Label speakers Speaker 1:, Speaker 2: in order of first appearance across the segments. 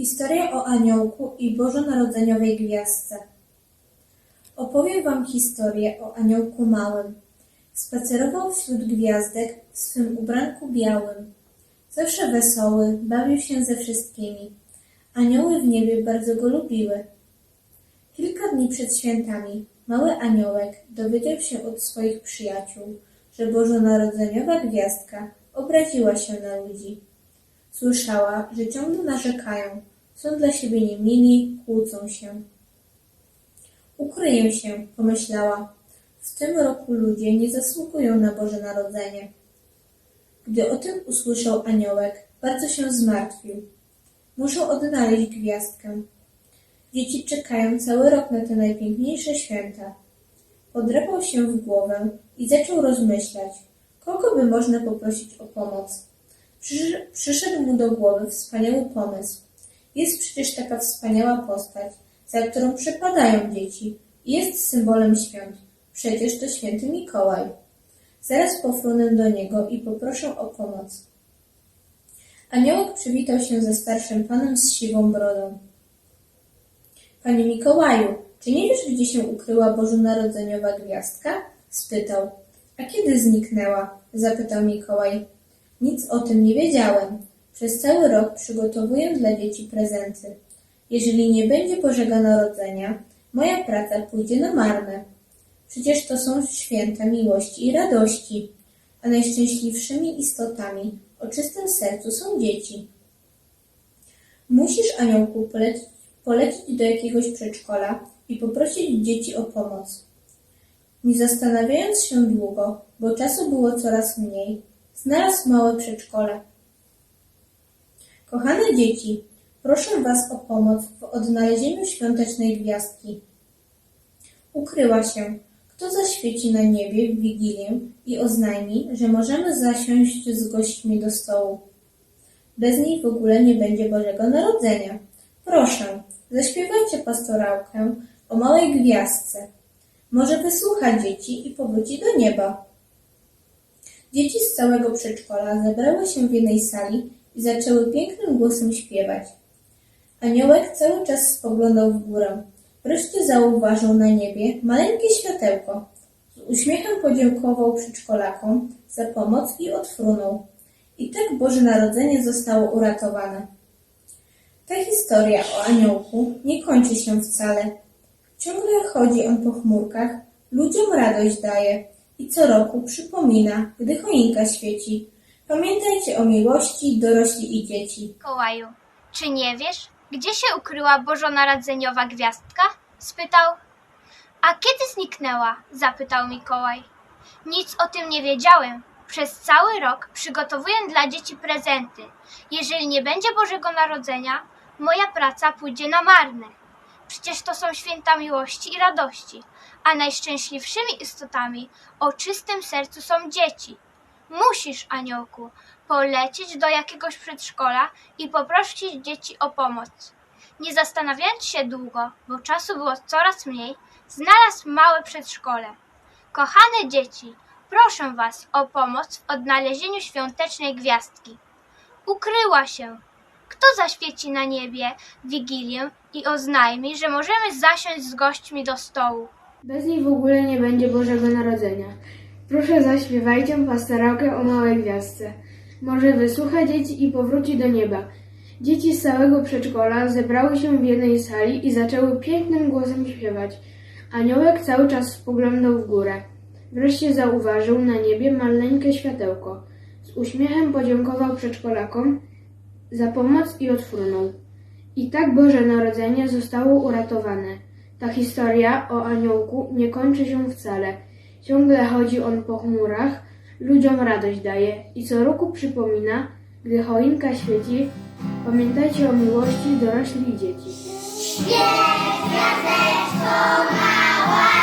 Speaker 1: Historia o aniołku i bożonarodzeniowej gwiazdce. Opowiem wam historię o aniołku małym. Spacerował wśród gwiazdek w swym ubranku białym. Zawsze wesoły, bawił się ze wszystkimi. Anioły w niebie bardzo go lubiły. Kilka dni przed świętami mały aniołek dowiedział się od swoich przyjaciół, że bożonarodzeniowa gwiazdka obraziła się na ludzi. Słyszała, że ciągle narzekają, są dla siebie niemili, kłócą się. Ukryję się, pomyślała. W tym roku ludzie nie zasługują na Boże Narodzenie. Gdy o tym usłyszał aniołek, bardzo się zmartwił. Muszę odnaleźć gwiazdkę. Dzieci czekają cały rok na te najpiękniejsze święta. Podrapał się w głowę i zaczął rozmyślać, kogo by można poprosić o pomoc. Przysz- Przyszedł mu do głowy wspaniały pomysł. Jest przecież taka wspaniała postać, za którą przepadają dzieci i jest symbolem świąt. Przecież to święty Mikołaj. Zaraz pofrunę do niego i poproszę o pomoc. Aniołek przywitał się ze starszym panem z siwą brodą. Panie Mikołaju, czy nie wiesz, gdzie się ukryła bożonarodzeniowa gwiazdka? spytał. A kiedy zniknęła? zapytał Mikołaj. Nic o tym nie wiedziałem. Przez cały rok przygotowuję dla dzieci prezenty. Jeżeli nie będzie Bożego Narodzenia, moja praca pójdzie na marne. Przecież to są święta miłości i radości, a najszczęśliwszymi istotami o czystym sercu są dzieci. Musisz, aniołku, polecić, polecić do jakiegoś przedszkola i poprosić dzieci o pomoc. Nie zastanawiając się długo, bo czasu było coraz mniej, znalazł małe przedszkole. Kochane dzieci, proszę Was o pomoc w odnalezieniu świątecznej gwiazdki. Ukryła się. Kto zaświeci na niebie w Wigilię i oznajmi, że możemy zasiąść z gośćmi do stołu. Bez niej w ogóle nie będzie Bożego Narodzenia. Proszę, zaśpiewajcie pastorałkę o małej gwiazdce. Może wysłucha dzieci i powróci do nieba. Dzieci z całego przedszkola zebrały się w jednej sali i zaczęły pięknym głosem śpiewać. Aniołek cały czas spoglądał w górę. Wreszcie zauważył na niebie maleńkie światełko. Z uśmiechem podziękował przedszkolakom za pomoc i odfrunął. I tak Boże Narodzenie zostało uratowane. Ta historia o aniołku nie kończy się wcale. Ciągle chodzi on po chmurkach, ludziom radość daje i co roku przypomina, gdy choinka świeci. Pamiętajcie o miłości dorośli i dzieci.
Speaker 2: Mikołaju, czy nie wiesz, gdzie się ukryła bożonarodzeniowa gwiazdka? spytał. A kiedy zniknęła? zapytał Mikołaj. Nic o tym nie wiedziałem. Przez cały rok przygotowuję dla dzieci prezenty. Jeżeli nie będzie Bożego Narodzenia, moja praca pójdzie na marne. Przecież to są święta miłości i radości, a najszczęśliwszymi istotami o czystym sercu są dzieci. Musisz, aniołku, polecieć do jakiegoś przedszkola i poprosić dzieci o pomoc. Nie zastanawiając się długo, bo czasu było coraz mniej, znalazł małe przedszkole. Kochane dzieci, proszę Was o pomoc w odnalezieniu świątecznej gwiazdki. Ukryła się. Kto zaświeci na niebie Wigilię i oznajmi, że możemy zasiąść z gośćmi do stołu?
Speaker 3: Bez niej w ogóle nie będzie Bożego Narodzenia. Proszę zaśpiewajcie pastorałkę o małej gwiazdce. Może wysłucha dzieci i powróci do nieba. Dzieci z całego przedszkola zebrały się w jednej sali i zaczęły pięknym głosem śpiewać. Aniołek cały czas spoglądał w górę. Wreszcie zauważył na niebie maleńkie światełko. Z uśmiechem podziękował przedszkolakom za pomoc i odfrunął. I tak Boże Narodzenie zostało uratowane. Ta historia o aniołku nie kończy się wcale. Ciągle chodzi on po chmurach, ludziom radość daje i co roku przypomina, gdy choinka świeci, pamiętajcie o miłości dorośli i dzieci.
Speaker 4: Zaprowadź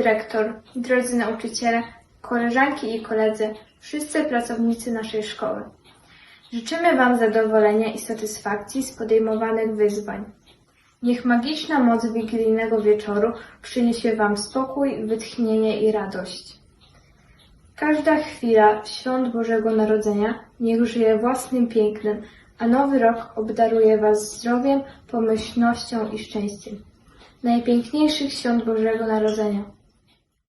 Speaker 4: dyrektor, drodzy nauczyciele, koleżanki i koledzy, wszyscy pracownicy naszej szkoły. Życzymy Wam zadowolenia i satysfakcji z podejmowanych wyzwań. Niech magiczna moc wigilijnego wieczoru przyniesie Wam spokój, wytchnienie i radość. Każda chwila świąt Bożego Narodzenia niech żyje własnym pięknem, a nowy rok obdaruje Was zdrowiem, pomyślnością i szczęściem. Najpiękniejszych świąt Bożego Narodzenia.